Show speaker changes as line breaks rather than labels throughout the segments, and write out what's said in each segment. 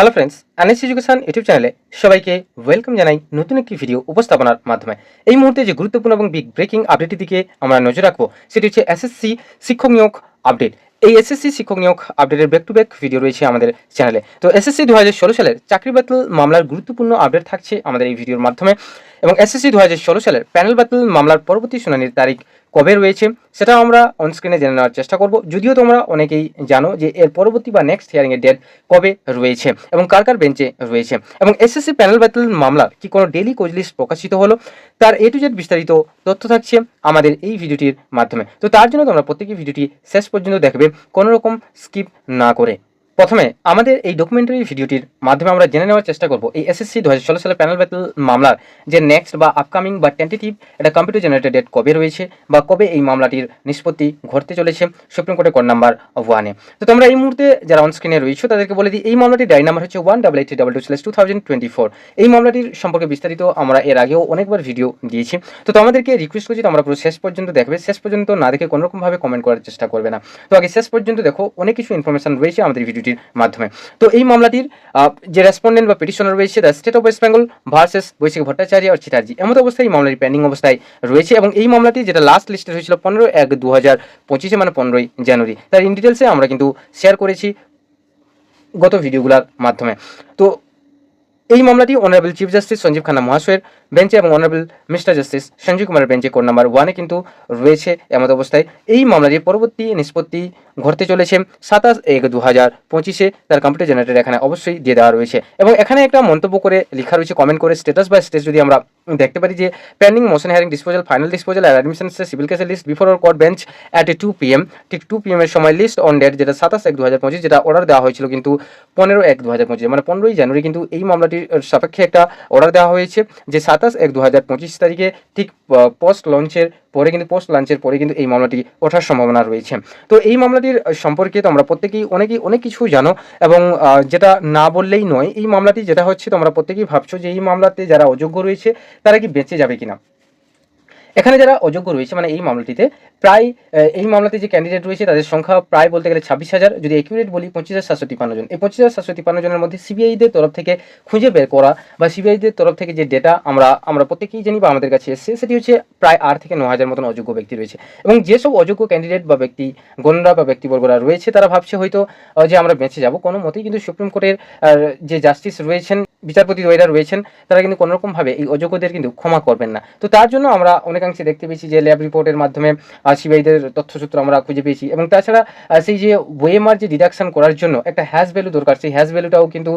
Hello friends Anis education YouTube চ্যানেলে সবাইকে welcome জানাই নতুন একটি ভিডিও উপস্থাপনার মাধ্যমে। এই মুহূর্তে যে গুরুত্বপূর্ণ এবং বিগ ব্রেকিং আপডেটের দিকে আমরা নজর রাখব, সেটি হচ্ছে এসএসসি শিক্ষক নিয়োগ আপডেট এই এসএসসি শিক্ষক নিয়োগ আপডেটের ব্যাক টু ব্যাক ভিডিও রয়েছে আমাদের চ্যানেলে তো এসএসসি দু হাজার ষোলো সালের চাকরি বাতিল মামলার গুরুত্বপূর্ণ আপডেট থাকছে আমাদের এই ভিডিওর মাধ্যমে। এবং এসএসসি দু হাজার ষোলো সালের প্যানেল বাতিল মামলার পরবর্তী শুনানির তারিখ কবে রয়েছে, সেটাও আমরা অনস্ক্রিনে জেনে নেওয়ার চেষ্টা করব। যদিও তোমরা অনেকেই জানো যে এর পরবর্তী বা নেক্সট হিয়ারিংয়ের ডেট কবে রয়েছে এবং কার কার বেঞ্চে রয়েছে। এবং এসএসসি প্যানেল বাতিল মামলার কি কোনো ডেলি কোজ লিস্ট প্রকাশিত হলো, তার এ টু জেড বিস্তারিত তথ্য থাকছে আমাদের এই ভিডিওটির মাধ্যমে। তো তার জন্য তোমরা প্রত্যেকই ভিডিওটি শেষ পর্যন্ত দেখবে, কোনো রকম স্কিপ না করে। প্রথমে আমাদের এই ডকুমেন্টারি ভিডিওটির মাধ্যমে আমরা জেনে নেওয়ার চেষ্টা করব এই এসএসসি দু হাজার ষোলো সালের প্যানেল ব্যাটেল মামলার যে নেক্সট বা আপকামিং বা টেন্টেটিভ এটা কম্পিউটার জেনারেটেড ডেট কবে রয়েছে বা কবে এই মামলাটির নিষ্পত্তি ঘটতে চলেছে সুপ্রিম কোর্টের কোড নাম্বার ওয়ানে তো তোমরা এই মুহূর্তে যারা অন স্ক্রিনে রয়েছে তাদেরকে বলে দিই এই মামলাটির ডাই নাম্বার হচ্ছে one double eight double two slash two thousand twenty four এই মামলাটির সম্পর্কে বিস্তারিত আমরা এর আগেও অনেকবার ভিডিও দিয়েছি তো তোমাদেরকে রিকোয়েস্ট করছি তোমরা পুরো শেষ পর্যন্ত দেখবে শেষ পর্যন্ত না দেখে কোনোরকমভাবে কমেন্ট করার চেষ্টা করবে না তো আগে শেষ পর্যন্ত দেখো অনেক কিছু ইনফরমেশন রয়েছে আমাদের ভিডিওটির মাধ্যমে। তো এই মামলাটির যে রেসপন্ডেন্ট বা পিটিশনার রয়েছে the state of West Bengal versus Baishik Bhattacharya আর চিটার্জি। এমন অবস্থায় এই মামলাটি পেন্ডিং অবস্থায় রয়েছে এবং এই মামলাটি যেটা লাস্ট লিস্টে হয়েছিল পনেরো এক দু হাজার পঁচিশে মানে পনেরোই জানুয়ারি। তার ইন ডিটেলসে আমরা কিন্তু শেয়ার করেছি গত ভিডিওগুলোর মাধ্যমে। তো এই মামলাটি honourable chief justice Sanjiv Khanna মহাশয়ের বেঞ্চে এবং অনারেবল মিস্টার জাস্টিস সঞ্জীব কুমারের বেঞ্চে কোড নাম্বার ওয়ানে কিন্তু রয়েছে এমত অবস্থায়। এই মামলাটির পরবর্তী নিষ্পত্তি ঘটতে চলেছে সাতাশ এক দু হাজার পঁচিশে। তার কম্পিউটার জেনারেটর এখানে অবশ্যই দিয়ে দেওয়া রয়েছে। এবং এখানে একটা মন্তব্য করে লেখা রয়েছে কমেন্ট করে স্টেটাস বাই স্টেজ যদি আমরা দেখতে পারি যে pending motion hearing disposal final disposal আর অ্যাডমিশন সিভিল কেসের list before or court bench at a two PM ঠিক টু পিএম এর সময় লিস্ট অন ডেট যেটা সাতাশ এক দু হাজার পঁচিশ, যেটা অর্ডার দেওয়া হয়েছিল কিন্তু পনেরো এক দু হাজার পঁচিশ মানে পনেরোই জানুয়ারি কিন্তু এই মামলাটির সাপেক্ষে একটা অর্ডার দেওয়া হয়েছে যে সাতাশ এক দু হাজার পঁচিশ তারিখে ঠিক পোস্ট লঞ্চের পরে কিন্তু পোস্ট লঞ্চের পরে কিন্তু এই মামলাটি ওঠার সম্ভাবনা রয়েছে। তো এই মামলাটির সম্পর্কে তোমরা প্রত্যেকেই অনেকেই অনেক কিছু জানো এবং যেটা না বললেই নয়, এই মামলাটি যেটা হচ্ছে তোমরা প্রত্যেকেই ভাবছ যে এই মামলাতে যারা অযোগ্য রয়েছে তারা কি বেঁচে যাবে কিনা। এখানে যারা অযোগ্য রয়েছে মানে এই মামলাটিতে প্রায় এই মামলাতে যে ক্যান্ডিডেট রয়েছে, তাদের সংখ্যা প্রায় বলতে গেলে ছাব্বিশ হাজার। যদি অ্যাকিউরেট বলি, পঁচিশ হাজার সাতশো তিপ্পান্ন জন। এই পঁচিশ হাজার সাতশো তিপ্পান্ন জনের মধ্যে সিবিআইদের তরফ থেকে খুঁজে বের করা বা সিবিআইদের তরফ থেকে যে ডেটা আমরা আমরা প্রত্যেকেই জানি বা আমাদের কাছে এসেছে, সেটি হচ্ছে প্রায় আট থেকে ন হাজার মতন অযোগ্য ব্যক্তি রয়েছে। এবং যেসব অযোগ্য ক্যান্ডিডেট বা ব্যক্তি গণরা বা ব্যক্তিবর্গরা রয়েছে, তারা ভাবছে হয়তো যে আমরা বেঁচে যাব। কোনো মতেই কিন্তু সুপ্রিম কোর্টের যে জাস্টিস রয়েছেন বিচারপতি দ্বয়রা রয়েছেন, তারা কিন্তু কোনোরকমভাবে এই অযোগ্যদের কিন্তু ক্ষমা করবেন না। তো তার জন্য আমরা অনেকাংশে দেখতে পেয়েছি যে ল্যাব রিপোর্টের মাধ্যমে সিবিআইদের তথ্যসূত্র আমরা খুঁজে পেয়েছি। এবং তাছাড়া সেই যে ওয়েমার যে ডিডাকশন করার জন্য একটা হ্যাশ ভ্যালু দরকার, সেই হ্যাশ ভ্যালুটাও কিন্তু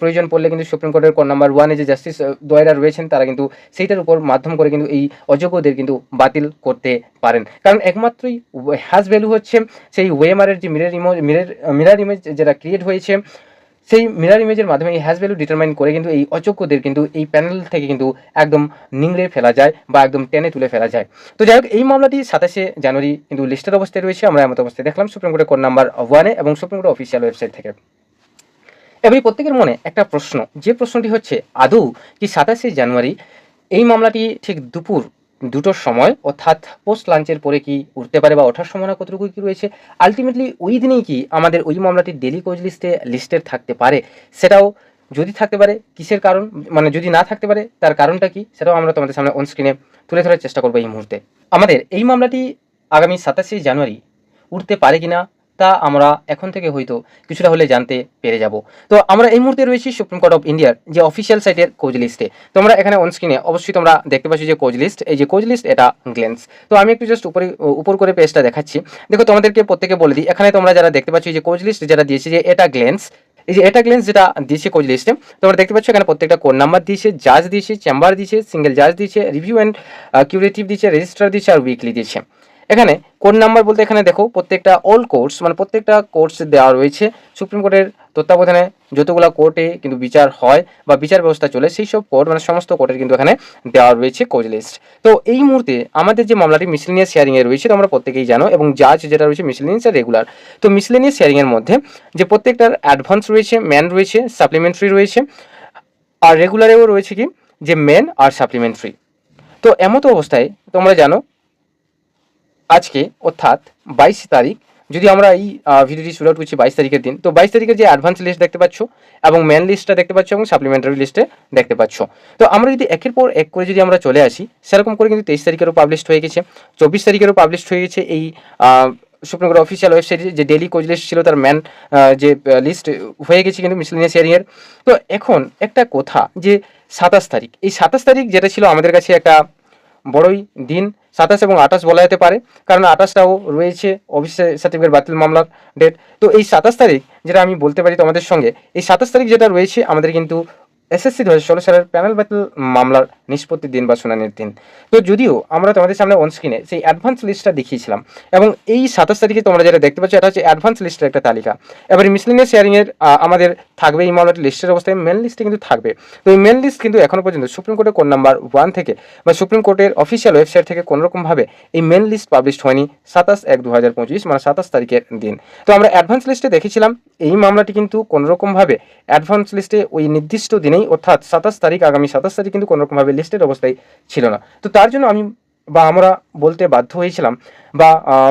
প্রয়োজন পড়লে কিন্তু সুপ্রিম কোর্টের কোন নাম্বার ওয়ানে যে জাস্টিস দয়রা রয়েছেন, তারা কিন্তু সেইটার উপর মাধ্যম করে কিন্তু এই অযোগ্যদের কিন্তু বাতিল করতে পারেন। কারণ একমাত্রই হ্যাশ ভ্যালু হচ্ছে সেই ওয়েমারের যে mirror image mirror mirror image যেটা ক্রিয়েট হয়েছে সেই মিরার ইমেজের মাধ্যমে এই হ্যাশ ভ্যালু ডিটারমাইন করে কিন্তু এই অযোগ্যদের কিন্তু এই প্যানেল থেকে কিন্তু একদম নিংড়ে ফেলা যায় বা একদম টেনে তুলে ফেলা যায়। তো যাই হোক, এই মামলাটি সাতাশে জানুয়ারি কিন্তু লিস্টের অবস্থায় রয়েছে, আমরা এমত অবস্থায় দেখলাম সুপ্রিম কোর্টের কোড নাম্বার ওয়ানে এবং সুপ্রিম কোর্টের অফিসিয়াল ওয়েবসাইট থেকে। এবারে প্রত্যেকের মনে একটা প্রশ্ন, যে প্রশ্নটি হচ্ছে, আদৌ কি সাতাশে জানুয়ারি এই মামলাটি ঠিক দুপুর দুটোর সময় অর্থাৎ পোস্ট লাঞ্চের পরে কি উঠতে পারে বা ওঠার সম্ভাবনা কতটুকু কি রয়েছে? আলটিমেটলি ওই দিনেই কি আমাদের ওই মামলাটি ডেলি কোচ লিস্টে লিস্টেড থাকতে পারে? সেটাও যদি থাকতে পারে, কিসের কারণ? মানে যদি না থাকতে পারে, তার কারণটা কি? সেটাও আমরা তোমাদের সামনে অন স্ক্রিনে তুলে ধরার চেষ্টা করব এই মুহূর্তে। আমাদের এই মামলাটি আগামী সাতাশে জানুয়ারি উঠতে পারে কিনা? তা আমরা এখন থেকে হয়তো কিছুটা হলে জানতে পেরে যাব। তো আমরা এই মুহূর্তে রয়েছি সুপ্রিম কোর্ট অফ ইন্ডিয়ার যে অফিসিয়াল সাইটের কোচ লিস্টে তোমরা এখানে অন স্ক্রিনে অবশ্যই তোমরা দেখতে পাচ্ছ যে কোচ লিস্ট এই যে কোচ লিস্ট এটা গ্লেন্স তো আমি একটু জাস্ট উপরে, উপর করে পেজটা দেখাচ্ছি। দেখো, তোমাদেরকে প্রত্যেকে বলে দিই, এখানে তোমরা যারা দেখতে পাচ্ছ যে কোচ লিস্ট যেটা দিয়েছে যে এটা গ্লেন্স এই যে এটা গ্লেন্স যেটা দিয়েছে কোচ লিস্টে তোমরা দেখতে পাচ্ছ এখানে প্রত্যেকটা কোড নাম্বার দিয়েছে জাজ দিয়েছে চেম্বার দিয়েছে সিঙ্গেল জাজ দিয়েছে রিভিউ অ্যান্ড কিউরেটিভ দিয়েছে রেজিস্ট্রার দিয়েছে, আর উইকলি দিয়েছে। এখানে কোড নাম্বার বলতে এখানে দেখো প্রত্যেকটা অল কোর্স মানে প্রত্যেকটা কোর্স দেওয়া রয়েছে। সুপ্রিম কোর্টের তত্ত্বাবধানে যতগুলো কোর্টে কিন্তু বিচার হয় বা বিচার ব্যবস্থা চলে, সেই সব কোর্ট মানে সমস্ত কোর্টের কিন্তু এখানে দেওয়া রয়েছে কোচ লিস্ট তো এই মুহূর্তে আমাদের যে মামলাটি মিসলিনিয়াস শেয়ারিংয়ে রয়েছে, তোমরা প্রত্যেকেই জানো, এবং জাজ যেটা রয়েছে মিসলিনিয়াস আর রেগুলার তো মিসলিনিয়াস শেয়ারিংয়ের মধ্যে যে প্রত্যেকটার অ্যাডভান্স রয়েছে ম্যান রয়েছে সাপ্লিমেন্টারি রয়েছে, আর রেগুলারেও রয়েছে কি? যে মেন আর সাপ্লিমেন্টারি তো এমতো অবস্থায় তোমরা জানো আজকে অর্থাৎ বাইশ তারিখ যদি আমরা এই ভিডিওটি শুরু আউট করছি বাইশ তারিখের দিন তো বাইশ তারিখের যে অ্যাডভান্স লিস্ট দেখতে পাচ্ছ এবং মেন লিস্টটা দেখতে পাচ্ছ এবং সাপ্লিমেন্টারি লিস্টে দেখতে পাচ্ছ। তো আমরা যদি একের পর এক করে যদি আমরা চলে আসি সেরকম করে কিন্তু তেইশ তারিখেরও পাবলিশ হয়ে গেছে চব্বিশ তারিখেরও পাবলিশ হয়ে গেছে এই আহ, সুপ্রিম কোর্ট অফিসিয়াল ওয়েবসাইটে যে ডেলি কোচ লিস্ট ছিল তার ম্যান যে লিস্ট হয়ে গেছে কিন্তু মিসলিনিয়াস এর। তো এখন একটা কথা যে সাতাশ তারিখ এই সাতাশ তারিখ যেটা ছিল আমাদের কাছে একটা বড়ই দিন সাতাশ এবং আঠাশ বলা যেতে পারে। কারণ আঠাশটাও রয়েছে, অফিস সার্টিফিকেট বাতিল মামলার ডেট তো এই সাতাশ তারিখ যেটা আমি বলতে পারি তোমাদের সঙ্গে, এই সাতাশ তারিখ যেটা রয়েছে, আমাদের কিন্তু এসএসসি দু হাজার ষোলো সালের প্যানেল বাতিল মামলার নিষ্পত্তির দিন বা শুনানির দিন। তো যদিও আমরা তোমাদের সামনে অন স্ক্রিনে সেই অ্যাডভান্স লিস্টটা দেখিয়েছিলাম, এবং এই সাতাশ তারিখে তোমরা যেটা দেখতে পাচ্ছ, এটা হচ্ছে অ্যাডভান্স লিস্টের একটা তালিকা। এবার মিসলিনিয়াস শেয়ারিংয়ের আমাদের থাকবে এই মামলাটি লিস্টের অবস্থায় মেন লিস্টে কিন্তু থাকবে। তো এই মেন লিস্ট কিন্তু এখনও পর্যন্ত সুপ্রিম কোর্টের কোড নাম্বার ওয়ান থেকে বা সুপ্রিম কোর্টের অফিসিয়াল ওয়েবসাইট থেকে কোনোরকমভাবে এই মেন লিস্ট পাবলিশ হয়নি সাতাশ এক দু হাজার পঁচিশ মানে সাতাশ তারিখের দিন। তো আমরা অ্যাডভান্স লিস্টে দেখেছিলাম, এই মামলাটি কিন্তু কোনোরকমভাবে অ্যাডভান্স লিস্টে ওই নির্দিষ্ট দিনেই, অর্থাৎ সাতাশ তারিখ, আগামী সাতাশ তারিখ কিন্তু কোনোরকমভাবে লিস্টের অবস্থায় ছিল না। তো তার জন্য আমি বা আমরা বলতে বাধ্য হয়েছিলাম বা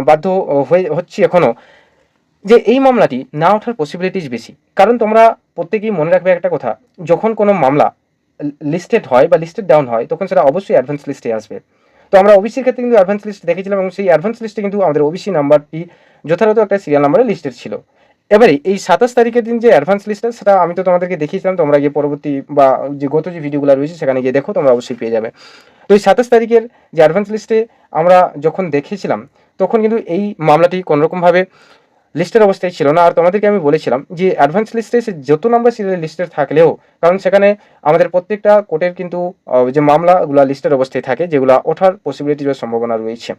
বাধ্য হয়ে, হচ্ছি এখনও যে এই মামলাটি না ওঠার পসিবিলিটিস বেশি। কারণ তোমরা প্রত্যেকেই মনে রাখবে একটা কথা, যখন কোনো মামলা লিস্টেড হয় বা লিস্টেড ডাউন হয়, তখন সেটা অবশ্যই অ্যাডভান্স লিস্টে আসবে। তো আমরা ওবিসির ক্ষেত্রে কিন্তু অ্যাডভান্স লিস্ট দেখেছিলাম এবং সেই অ্যাডভান্স লিস্টে কিন্তু আমাদের ওবিসি নাম্বারটি যথাযথ একটা সিরিয়াল নাম্বারে লিস্টেড ছিল। এবারে এই সাতাশ তারিখের দিন যে অ্যাডভান্স লিস্টটা সেটা আমি তো তোমাদেরকে দেখিয়েছিলাম, তোমরা গিয়ে পরবর্তী বা যে গত যে ভিডিওগুলো রয়েছে, সেখানে গিয়ে দেখো, তোমরা অবশ্যই পেয়ে যাবে। তো এই সাতাশ তারিখের যে অ্যাডভান্স লিস্টে আমরা যখন দেখেছিলাম, তখন কিন্তু এই মামলাটি কোনোরকমভাবে লিস্টের অবস্থায় ছিল না। আর তোমাদেরকে আমি বলেছিলাম যে অ্যাডভান্স লিস্টে সে যত নাম্বার সিরিয়াল লিস্টের থাকলেও, কারণ সেখানে আমাদের প্রত্যেকটা কোর্টের কিন্তু যে মামলাগুলো লিস্টের অবস্থায় থাকে, যেগুলো ওঠার পসিবিলিটি বা সম্ভাবনা রয়েছে।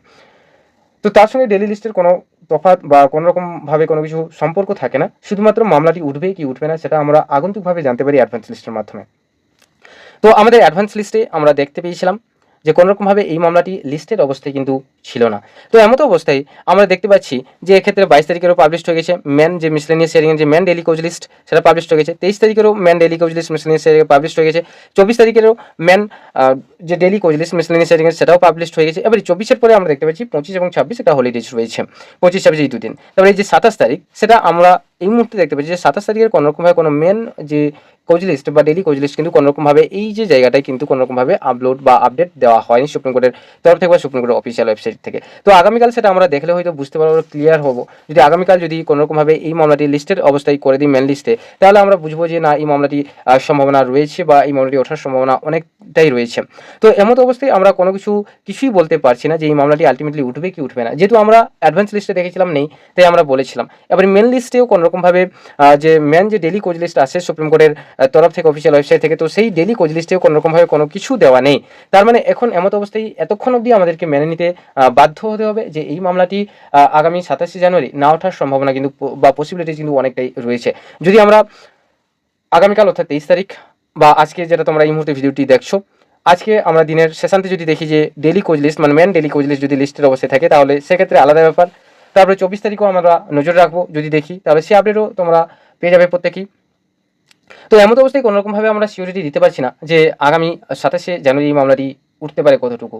তো তার সঙ্গে ডেলি লিস্টের কোনো তফাৎ বা কোনো রকমভাবে কোনো কিছু সম্পর্ক থাকে না। শুধুমাত্র মামলাটি উঠবে কি উঠবে না, সেটা আমরা আগন্তুকভাবে জানতে পারি অ্যাডভান্স লিস্টের মাধ্যমে। তো আমাদের অ্যাডভান্স লিস্টে আমরা দেখতে পেয়েছিলাম যে কোনোরকমভাবে এই মামলাটি লিস্টেড অবস্থায় কিন্তু ছিল না। তো এমত অবস্থায় আমরা দেখতে পাচ্ছি যে এক্ষেত্রে বাইশ তারিখেরও পাবলিশ হয়ে গেছে ম্যান যে মিসলেনিয়াস শেয়ারিংয়ের যে ম্যান ডেলি কোচ লিস্ট সেটা পাবলিশ হয়ে গেছে। তেইশ তারিখেরও main daily cause list miscellaneous sharing publish হয়ে গেছে। চব্বিশ তারিখেরও ম্যান যে ডেলি কোচ লিস্ট মিসলেনিয়াস শেয়ারিংয়ের সেটাও পাবলিশ হয়ে গেছে। এবার চব্বিশের পরে আমরা দেখতে পাচ্ছি পঁচিশ এবং ছাব্বিশ একটা হলিডেজ রয়েছে। পঁচিশ, ছাব্বিশ এই দুদিন। তারপরে এই যে সাতাশ তারিখ, সেটা আমরা এই মুহূর্তে দেখতে পাচ্ছি যে সাতাশ তারিখের কোনোরকমভাবে কোনো মেন যে কোচ লিস্ট বা ডেলি কোচ লিস্ট কিন্তু কোনোরকমভাবে এই যে জায়গাটায় কিন্তু কোনোরকমভাবে আপলোড বা আপডেট দেওয়া হয়নি সুপ্রিম কোর্টের তরফ থেকে বা সুপ্রিম কোর্টের অফিসিয়াল ওয়েবসাইট থেকে। তো আগামীকাল সেটা আমরা দেখলে হয়তো বুঝতে পারব ক্লিয়ার হব। যদি আগামীকাল যদি কোনোরকমভাবে এই মামলাটি লিস্টের অবস্থায় করে দিই মেন লিস্টে তাহলে আমরা বুঝব যে না, এই মামলাটি সম্ভাবনা রয়েছে বা এই মামলাটি ওঠার সম্ভাবনা অনেকটাই রয়েছে। তো এমত অবস্থায় আমরা কোনো কিছু, কিছুই বলতে পারছি না যে এই মামলাটি আলটিমেটলি উঠবে কি উঠবে না। যেহেতু আমরা অ্যাডভান্স লিস্টে দেখেছিলাম, নেই, তাই আমরা বলেছিলাম। এবার মেন লিস্টেও কোনোরকমভাবে যে মেন যে ডেলি কোচ লিস্ট আসে সুপ্রিম কোর্টের তরফ থেকে অফিসিয়াল ওয়েবসাইট থেকে। তো সেই ডেলি কোচ লিস্টেও কোনোরকমভাবে কোনো কিছু দেওয়া নেই। তার মানে এখন এমত অবস্থায় এতক্ষণ অবধি আমাদেরকে মেনে নিতে বাধ্য হতে হবে যে এই মামলাটি আগামী সাতাশে জানুয়ারি না ওঠার সম্ভাবনা কিন্তু বা পসিবিলিটি কিন্তু অনেকটাই রয়েছে। যদি আমরা আগামীকাল অর্থাৎ তেইশ তারিখ বা আজকে যেটা তোমরা এই মুহূর্তে ভিডিওটি দেখছ, আজকে আমরা দিনের শেষান্তে যদি দেখি যে ডেলি কোচ লিস্ট মানে মেন ডেলি কোচ লিস্ট যদি লিস্টের অবস্থায় থাকে, তাহলে সেক্ষেত্রে আলাদা ব্যাপার। তারপরে চব্বিশ তারিখও আমরা নজর রাখব যদি দেখি, তাহলে সে আপডেটও তোমরা পেয়ে যাবে প্রত্যেকেই। তো এমন অবস্থায় কোনোরকমভাবে আমরা সিওরিটি দিতে পারছি না যে আগামী সাতাশে জানুয়ারি মামলাটি উঠতে পারে কতটুকু।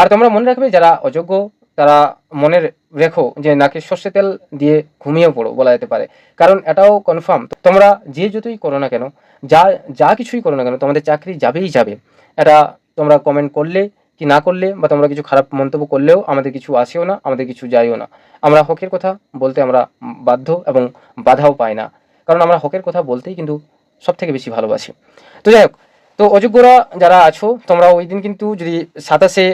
আর তোমরা মনে রাখবে যারা অযোগ্য, তারা মনে রেখো যে নাকি সর্ষে তেল দিয়ে ঘুমিয়ে পড়ো বলা যেতে পারে। কারণ এটাও কনফার্ম তোমরা যে যতই করো না কেন, যা যা কিছুই করো না কেন, তোমাদের চাকরি যাবেই যাবে। এটা তোমরা কমেন্ট করলে কি না করলে বা তোমরা কিছু খারাপ মন্তব্য করলেও আমাদের কিছু আসেও না, আমাদের কিছু যাইও না। আমরা হকের কথা বলতে আমরা বাধ্য এবং বাধাও পাই না। কারণ আমরা হকের কথা বলতেই কিন্তু সব থেকে বেশি ভালোবাসি। তো যাই হোক, তো অযোগ্যরা যারা আছো তোমরা ওই দিন কিন্তু যদি সাতাশে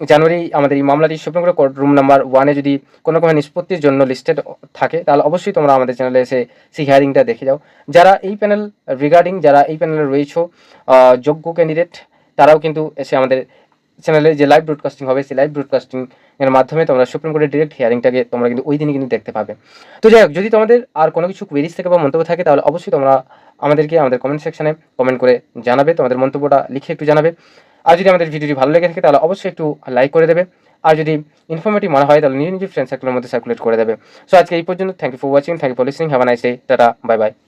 জানুয়ারি আমাদের এই মামলাটি supreme court court room number ওয়ানে যদি কোনো কোনো নিষ্পত্তির জন্য লিস্টেড থাকে, তাহলে অবশ্যই তোমরা আমাদের চ্যানেলে এসে সেই হিয়ারিংটা দেখে যাও। যারা এই প্যানেল রিগার্ডিং যারা এই প্যানেলে রয়েছো যোগ্য ক্যান্ডিডেট তারাও কিন্তু এসে আমাদের চ্যানেলে যে লাইভ ব্রডকাস্টিং হবে, সেই লাইভ ব্রডকাস্টিং এর মাধ্যমে তোমরা সুপ্রিম কোর্টের ডিরেক্ট হিয়ারিংটাকে তোমরা কিন্তু ওই দিনই কিন্তু দেখতে পাবে। তো যাই হোক, যদি তোমাদের আর কোনো কিছু কোয়েরিজ থাকে বা মন্তব্য থাকে, তাহলে অবশ্যই তোমরা আমাদেরকে আমাদের কমেন্ট সেকশনে কমেন্ট করে জানাবে, তোমাদের মন্তব্যটা লিখে একটু জানাবে। আর যদি আমাদের ভিডিওটি ভালো লেগে থাকে, তাহলে অবশ্যই একটু লাইক করে দেবে। আর যদি ইনফরমেটিভ মনে হয়, তাহলে নিজ নিজের ফ্রেন্ড সার্কেলের মধ্যে সার্কুলেট করে দেবে। সো আজকে এই পর্যন্ত thank you for watching thank you for listening have nice day tata bye bye